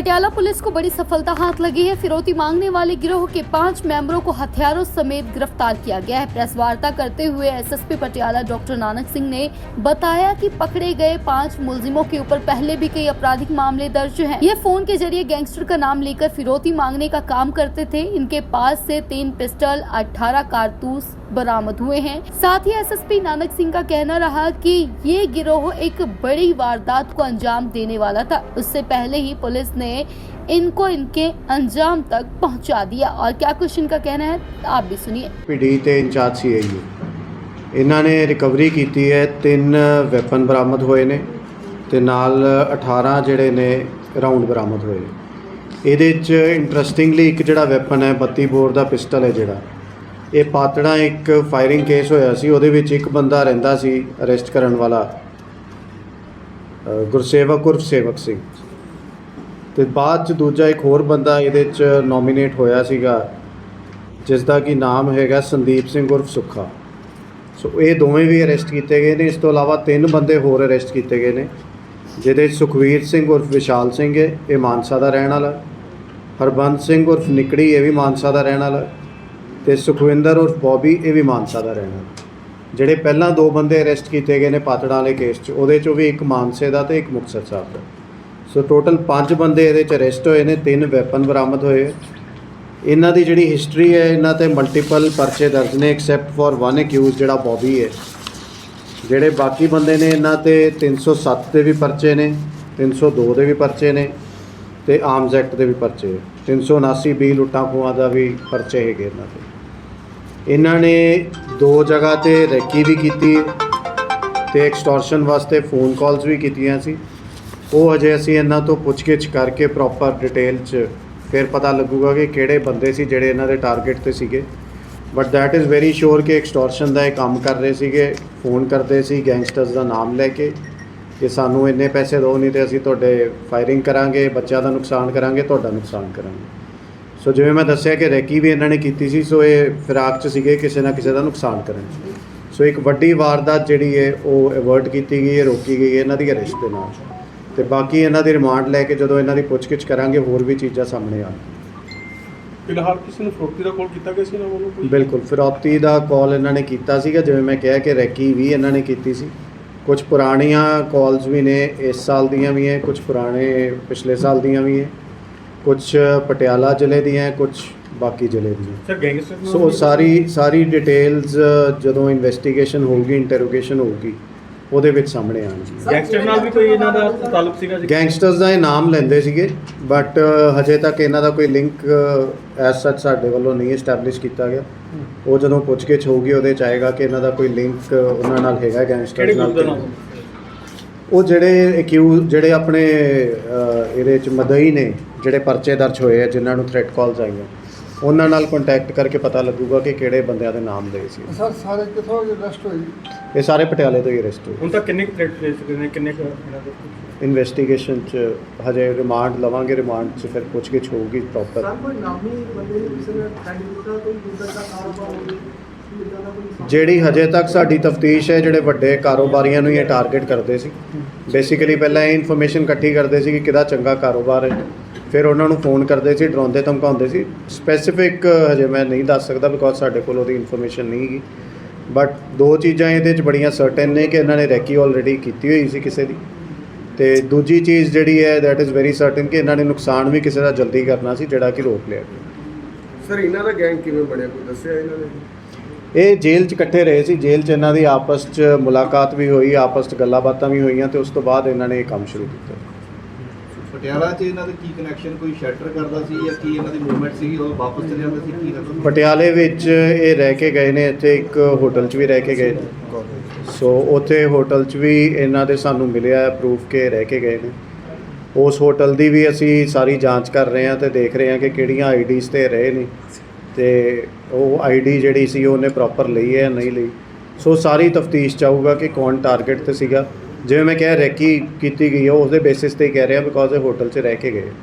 Patiala police को बड़ी सफलता हाथ लगी है। फिरौती मांगने वाले गिरोह के पाँच मेंबरों को हथियारों समेत गिरफ़्तार किया गया है। प्रेस वार्ता करते हुए एसएसपी पटियाला डॉक्टर नानक सिंह ने बताया कि पकड़े गए पाँच मुलजिमों के ऊपर पहले भी कई आपराधिक मामले दर्ज हैं। ये फ़ोन के ज़रिए गैंगस्टर का नाम लेकर फिरौती मांगने का काम करते थे। इनके पास ऐसी तीन पिस्टल 18 कारतूस बरामद हुए हैं साथ ही एसएसपी नानक सिंह का कहना रहा कि ये गिरोह एक बड़ी वारदात को अंजाम देने वाला था उससे पहले ही पुलिस ने इनको इनके अंजाम तक पहुंचा दिया और क्या कुछ इनका कहना है आप भी सुनिए ਪੀਡੀ ਤੇ ਇੰਚਾਰਜ ਸੀ ਆਈ ਇਹਨਾਂ ਨੇ ਰਿਕਵਰੀ ਕੀਤੀ ਹੈ ਤਿੰਨ ਵੈਪਨ ਬਰਾਮਦ ਹੋਏ ਨੇ ਤੇ ਨਾਲ 18 ਜਿਹੜੇ ਨੇ ਰਾਉਂਡ ਬਰਾਮਦ ਹੋਏ ਨੇ ਇਹਦੇ 'ਚ ਇੰਟਰਸਟਿੰਗਲੀ ਇੱਕ ਜਿਹੜਾ ਵੈਪਨ ਹੈ 32 ਬੋਰ ਦਾ ਪਿਸਟਲ ਹੈ ਜਿਹੜਾ ਇਹ ਪਾਤੜਾ ਇੱਕ ਫਾਇਰਿੰਗ ਕੇਸ ਹੋਇਆ ਸੀ, ਉਹਦੇ ਵਿੱਚ ਇੱਕ ਬੰਦਾ ਰਹਿੰਦਾ ਸੀ ਅਰੈਸਟ ਕਰਨ ਵਾਲਾ ਗੁਰਸੇਵਕ ਉਰਫ ਸੇਵਕ ਸਿੰਘ। ਤੇ ਬਾਅਦ ਚ ਦੂਜਾ ਇੱਕ ਹੋਰ ਬੰਦਾ ਇਹਦੇ 'ਚ ਨੋਮੀਨੇਟ ਹੋਇਆ ਸੀਗਾ ਜਿਸ ਦਾ ਕੀ ਨਾਮ ਹੈਗਾ ਸੰਦੀਪ ਸਿੰਘ ਉਰਫ ਸੁੱਖਾ। ਸੋ ਇਹ ਦੋਵੇਂ ਵੀ ਅਰੈਸਟ ਕੀਤੇ ਗਏ ਨੇ, ਇਸ ਤੋਂ ਇਲਾਵਾ ਤਿੰਨ ਬੰਦੇ ਹੋਰ ਅਰੈਸਟ ਕੀਤੇ ਗਏ ਨੇ, ਜਿਹਦੇ 'ਚ ਸੁਖਵੀਰ ਸਿੰਘ ਉਰਫ ਵਿਸ਼ਾਲ ਸਿੰਘ ਹੈ, ਇਹ ਮਾਨਸਾ ਦਾ ਰਹਿਣ ਵਾਲਾ। ਹਰਬੰਸ ਸਿੰਘ ਉਰਫ ਨਿਕੜੀ, ਇਹ ਵੀ ਮਾਨਸਾ ਦਾ ਰਹਿਣ ਵਾਲਾ। ਤੇ ਸੁਖਵਿੰਦਰ ਉਰਫ ਬੌਬੀ ਇਹ ਵੀ ਮਾਨਸਾ ਦਾ ਰਹਿਣਾ ਜਿਹੜੇ ਪਹਿਲਾਂ ਦੋ ਬੰਦੇ ਅਰੈਸਟ ਕੀਤੇ ਗਏ ਨੇ ਪਾਤੜਾਂ ਵਾਲੇ ਕੇਸ 'ਚ, ਉਹਦੇ 'ਚੋਂ ਵੀ ਇੱਕ ਮਾਨਸੇ ਦਾ ਤੇ ਇੱਕ ਮੁਕਤਸਰ ਸਾਹਿਬ ਦਾ। ਸੋ ਟੋਟਲ 5 ਬੰਦੇ ਇਹਦੇ 'ਚ ਅਰੈਸਟ ਹੋਏ ਨੇ, ਤਿੰਨ ਵੈਪਨ ਬਰਾਮਦ ਹੋਏ ਇਹਨਾਂ ਦੀ ਜਿਹੜੀ ਹਿਸਟਰੀ ਹੈ, ਇਹਨਾਂ ਤੇ ਮਲਟੀਪਲ ਪਰਚੇ ਦਰਜ ਨੇ ਐਕਸੈਪਟ ਫॉर ਵਨ ਅਕਿਊਜ਼ ਜਿਹੜਾ ਬੌਬੀ ਹੈ। ਜਿਹੜੇ ਬਾਕੀ ਬੰਦੇ ਨੇ, ਇਹਨਾਂ ਤੇ 307 ਦੇ ਵੀ ਪਰਚੇ ਨੇ 302 ਦੇ ਵੀ ਪਰਚੇ ਨੇ। ਤੇ ਆਰਮਸ ਐਕਟ ਦੇ ਵੀ ਪਰਚੇ 379 ਬੀ ਲੁੱਟਾਂ ਖੋਹਾਂ ਦਾ ਵੀ ਪਰਚੇ ਹੈਗੇ ਇਹਨਾਂ ਤੇ ਇਹਨਾਂ ਨੇ ਦੋ ਜਗ੍ਹਾ ਤੇ ਰੈਕੀ ਵੀ ਕੀਤੀ ਤੇ ਐਕਸਟੋਰਸ਼ਨ ਵਾਸਤੇ ਫੋਨ ਕਾਲਸ ਵੀ ਕੀਤੀਆਂ ਸੀ। ਉਹ ਅਜੇ ਅਸੀਂ ਇਹਨਾਂ ਤੋਂ ਪੁੱਛਗਿੱਛ ਕਰਕੇ ਪ੍ਰੋਪਰ ਡਿਟੇਲ 'ਚ ਫਿਰ ਪਤਾ ਲੱਗੂਗਾ ਕਿ ਕਿਹੜੇ ਬੰਦੇ ਸੀ, ਜਿਹੜੇ ਇਹਨਾਂ ਦੇ ਟਾਰਗੇਟ ਤੇ ਸੀਗੇ। But that is very sure ਕਿ ਐਕਸਟੋਰਸ਼ਨ ਦਾ ਇਹ ਕੰਮ ਕਰ ਰਹੇ ਸੀਗੇ ਫੋਨ ਕਰਦੇ ਸੀ ਗੈਂਗਸਟਰਸ ਦਾ ਨਾਮ ਲੈ ਕੇ। ਕਿ ਸਾਨੂੰ ਇੰਨੇ ਪੈਸੇ ਦਿਓ ਨਹੀਂ ਤੇ ਅਸੀਂ ਤੁਹਾਡੇ ਫਾਇਰਿੰਗ ਕਰਾਂਗੇ ਬੱਚਿਆਂ ਦਾ ਨੁਕਸਾਨ ਕਰਾਂਗੇ ਤੁਹਾਡਾ ਨੁਕਸਾਨ ਕਰਾਂਗੇ। ਸੋ ਜਿਵੇਂ ਮੈਂ ਦੱਸਿਆ ਕਿ ਰੈਕੀ ਵੀ ਇਹਨਾਂ ਨੇ ਕੀਤੀ ਸੀ ਸੋ ਇਹ ਫਿਰਾਕ 'ਚ ਸੀਗੇ ਕਿਸੇ ਨਾ ਕਿਸੇ ਦਾ ਨੁਕਸਾਨ ਕਰਨ ਸੋ ਇੱਕ ਵੱਡੀ ਵਾਰਦਾਤ ਜਿਹੜੀ ਹੈ ਉਹ ਅਵਰਟ ਕੀਤੀ ਗਈ ਹੈ ਰੋਕੀ ਗਈ ਹੈ ਇਹਨਾਂ ਦੀ ਅਰੈਸਟ ਦੇ ਨਾਲ। ਤੇ ਬਾਕੀ ਇਹਨਾਂ ਦੀ ਰਿਮਾਂਡ ਲੈ ਕੇ ਜਦੋਂ ਇਹਨਾਂ ਦੀ ਪੁੱਛਗਿੱਛ ਕਰਾਂਗੇ ਹੋਰ ਵੀ ਚੀਜ਼ਾਂ ਸਾਹਮਣੇ ਆਉਣ ਫਿਲਹਾਲ ਕਿਸੇ ਨੂੰ ਫਰੋਤੀ ਦਾ ਕਾਲ ਕੀਤਾ ਗਿਆ ਸੀ ਨਾ ਕੋਈ? ਬਿਲਕੁਲ ਫਿਰੌਤੀ ਦਾ ਕਾਲ ਇਹਨਾਂ ਨੇ ਕੀਤਾ ਸੀਗਾ ਜਿਵੇਂ ਮੈਂ ਕਿਹਾ ਕਿ ਰੈਕੀ ਵੀ ਇਹਨਾਂ ਨੇ ਕੀਤੀ ਸੀ। ਕੁਝ ਪੁਰਾਣੀਆਂ ਕਾਲਸ ਵੀ ਨੇ ਇਸ ਸਾਲ ਦੀਆਂ ਵੀ ਹੈ ਕੁਝ ਪੁਰਾਣੇ ਪਿਛਲੇ ਸਾਲ ਦੀਆਂ ਵੀ ਹੈ ਕੁਝ ਪਟਿਆਲਾ ਜ਼ਿਲ੍ਹੇ ਦੀਆਂ ਹੈ, ਕੁਝ ਬਾਕੀ ਜ਼ਿਲ੍ਹੇ ਦੀਆਂ ਸਰ ਗੈਂਗਸਟਰ ਸੋ ਸਾਰੀ ਸਾਰੀ ਡਿਟੇਲਸ ਜਦੋਂ ਇਨਵੈਸਟੀਗੇਸ਼ਨ ਹੋਊਗੀ ਇੰਟਰੋਗੇਸ਼ਨ ਹੋਊਗੀ ਉਹਦੇ ਵਿੱਚ ਸਾਹਮਣੇ ਆਉਣਗੇ ਗੈਂਗਸਟਰ ਨਾਲ ਵੀ ਕੋਈ ਇਹਨਾਂ ਦਾ ਤਾਲੁਕ ਸੀਗਾ ਜੀ? ਗੈਂਗਸਟਰਸ ਦਾ ਇਹ ਨਾਮ ਲੈਂਦੇ ਸੀਗੇ ਬਟ ਹਜੇ ਤੱਕ ਇਹਨਾਂ ਦਾ ਕੋਈ ਲਿੰਕ ਐਸ ਸੱਚ ਸਾਡੇ ਵੱਲੋਂ ਨਹੀਂ ਐਸਟੈਬਲਿਸ਼ ਕੀਤਾ ਗਿਆ। ਉਹ ਜਦੋਂ ਪੁੱਛਗਿੱਛ ਹੋਊਗੀ ਉਹਦੇ ਚ ਆਏਗਾ ਕਿ ਇਹਨਾਂ ਦਾ ਕੋਈ ਲਿੰਕ ਉਹਨਾਂ ਨਾਲ ਹੈਗਾ ਦਾ ਨਾਲ ਉਹ ਜਿਹੜੇ ਅਕਿਊਜ਼ ਜਿਹੜੇ ਆਪਣੇ ਇਹਦੇ ਚ ਮਦਈ ਨੇ ਜਿਹੜੇ ਪਰਚੇ ਦਰਜ ਹੋਏ ਆ ਜਿਨ੍ਹਾਂ ਨੂੰ ਥ੍ਰੈਟ ਕਾਲਸ ਆਈਆਂ। ਉਹਨਾਂ ਨਾਲ ਕੰਟੈਕਟ ਕਰਕੇ ਪਤਾ ਲੱਗੂਗਾ ਕਿ ਕਿਹੜੇ ਬੰਦਿਆਂ ਦੇ ਨਾਮ ਲਏ ਸੀ। ਸਰ ਸਾਰੇ ਕਿਥੋਂ ਅਰੈਸਟ ਹੋਏ? ਇਹ ਸਾਰੇ ਪਟਿਆਲੇ ਤੋਂ ਹੀ ਅਰੈਸਟ ਹੋਏ। ਹੁਣ ਤੱਕ ਕਿੰਨੇ ਕੁ ਥ੍ਰੈਟ ਫੇਸ ਕਰਦੇ ਨੇ ਕਿੰਨੇ ਕੁ ਇਹਨਾਂ ਦੇ? ਇਨਵੈਸਟੀਗੇਸ਼ਨ ਚ ਹਜੇ ਰਿਮਾਂਡ ਲਵਾਂਗੇ ਰਿਮਾਂਡ ਚ ਫਿਰ ਪੁੱਛਗਿੱਛ ਹੋਊਗੀ ਪ੍ਰੋਪਰ ਸਰ ਕੋਈ ਨਾਮੀ ਬੰਦੇ ਨੂੰ ਕਿਸੇ ਨੇ ਟੈਂਡ ਦਿੱਤਾ ਕੋਈ ਦੂਸਰਾ ਦਾ ਕਾਰੋਬਾਰ ਹੋਵੇ ਜਿਹੜੀ ਹਜੇ ਤੱਕ ਸਾਡੀ ਤਫਤੀਸ਼ ਹੈ, ਜਿਹੜੇ ਵੱਡੇ ਕਾਰੋਬਾਰੀਆਂ ਨੂੰ ਹੀ ਇਹ ਟਾਰਗੇਟ ਕਰਦੇ ਸੀ। ਬੇਸਿਕਲੀ ਪਹਿਲਾਂ ਇਹ ਇਨਫੋਰਮੇਸ਼ਨ ਇਕੱਠੀ ਕਰਦੇ ਸੀ ਕਿ ਕਿਹਦਾ ਚੰਗਾ ਕਾਰੋਬਾਰ ਹੈ। ਫਿਰ ਉਹਨਾਂ ਨੂੰ ਫੋਨ ਕਰਦੇ ਸੀ, ਡਰਾਉਂਦੇ, ਧਮਕਾਉਂਦੇ ਸੀ। ਸਪੈਸੀਫਿਕ ਹਜੇ ਮੈਂ ਨਹੀਂ ਦੱਸ ਸਕਦਾ ਬਿਕੋਜ਼ ਸਾਡੇ ਕੋਲ ਉਹਦੀ ਇਨਫੋਰਮੇਸ਼ਨ ਨਹੀਂ ਹੈਗੀ। ਬਟ ਦੋ ਚੀਜ਼ਾਂ ਇਹਦੇ ਚ ਬੜੀਆਂ ਸਰਟਨ ਨੇ ਕਿ ਇਹਨਾਂ ਨੇ ਰੈਕੀ ਆਲਰੇਡੀ ਕੀਤੀ ਹੋਈ ਸੀ ਕਿਸੇ ਦੀ। ਤੇ ਦੂਜੀ ਚੀਜ਼ ਜਿਹੜੀ ਹੈ ਦੈਟ ਇਜ਼ ਵੈਰੀ ਸਰਟਨ ਕਿ ਇਹਨਾਂ ਨੇ ਨੁਕਸਾਨ ਵੀ ਕਿਸੇ ਦਾ ਜਲਦੀ ਕਰਨਾ ਸੀ, ਜਿਹੜਾ ਕਿ ਰੋਕ ਲਿਆ। ਗਿਆ ਸਰ ਇਹਨਾਂ ਦਾ ਗੈਂਗ ਕਿਵੇਂ ਬਣਿਆ? ਕੋਈ ਦੱਸਿਆ ਇਹਨਾਂ ਨੇ? ਇਹ ਜੇਲ੍ਹ 'ਚ ਇਕੱਠੇ ਰਹੇ ਸੀ ਜੇਲ੍ਹ 'ਚ ਇਹਨਾਂ ਦੀ ਆਪਸ 'ਚ ਮੁਲਾਕਾਤ ਵੀ ਹੋਈ ਆਪਸ 'ਚ ਗੱਲਾਂ ਬਾਤਾਂ ਵੀ ਹੋਈਆਂ ਤੇ ਉਸ ਤੋਂ ਬਾਅਦ ਇਹਨਾਂ ਨੇ ਇਹ ਕੰਮ ਸ਼ੁਰੂ ਕੀਤਾ। ਪਟਿਆਲਾ 'ਚ ਇਹਨਾਂ ਦਾ ਕੀ ਕਨੈਕਸ਼ਨ ਕੋਈ ਸ਼ੈਲਟਰ ਕਰਦਾ ਸੀ ਜਾਂ ਕੀ ਇਹਨਾਂ ਦੀ ਮੂਵਮੈਂਟ ਸੀ ਉਹ ਵਾਪਸ ਚਲੇ ਜਾਂਦੇ ਸੀ ਕੀ ਕਰਦਾ ਪਟਿਆਲੇ ਵਿੱਚ ਇਹ ਰਹਿ ਕੇ ਗਏ ਨੇ ਇੱਥੇ ਇੱਕ ਹੋਟਲ 'ਚ ਵੀ ਰਹਿ ਕੇ ਗਏ ਨੇ। ਸੋ ਉੱਥੇ ਹੋਟਲ 'ਚ ਵੀ ਇਹਨਾਂ ਦੇ ਸਾਨੂੰ ਮਿਲਿਆ ਪ੍ਰੂਫ ਕਿ ਰਹਿ ਕੇ ਗਏ ਨੇ। ਉਸ ਹੋਟਲ ਦੀ ਵੀ ਅਸੀਂ ਸਾਰੀ ਜਾਂਚ ਕਰ ਰਹੇ ਹਾਂ ਤੇ ਦੇਖ ਰਹੇ ਹਾਂ ਕਿ ਕਿਹੜੀਆਂ ਆਈਡੀਜ਼ ਤੇ ਰਹੇ ਨੇ। ਤੇ ਉਹ ਆਈਡੀ ਜਿਹੜੀ ਸੀ ਉਹਨੇ ਪ੍ਰੋਪਰ ਲਈ ਹੈ ਨਹੀਂ ਲਈ। ਸੋ ਸਾਰੀ ਤਫਤੀਸ਼ ਚਾਹੂਗਾ ਕਿ ਕੌਣ ਟਾਰਗੇਟ ਤੇ ਸੀਗਾ। ਜਿਵੇਂ ਮੈਂ ਕਿਹਾ ਰੈਕੀ ਕੀਤੀ ਗਈ ਹੈ, ਉਸ ਦੇ ਬੇਸਿਸ ਤੇ ਹੀ ਕਹਿ ਰਿਹਾ ਬਿਕੋਜ਼ ਇਹ ਹੋਟਲ 'ਚ ਰਹਿ ਕੇ ਗਏ।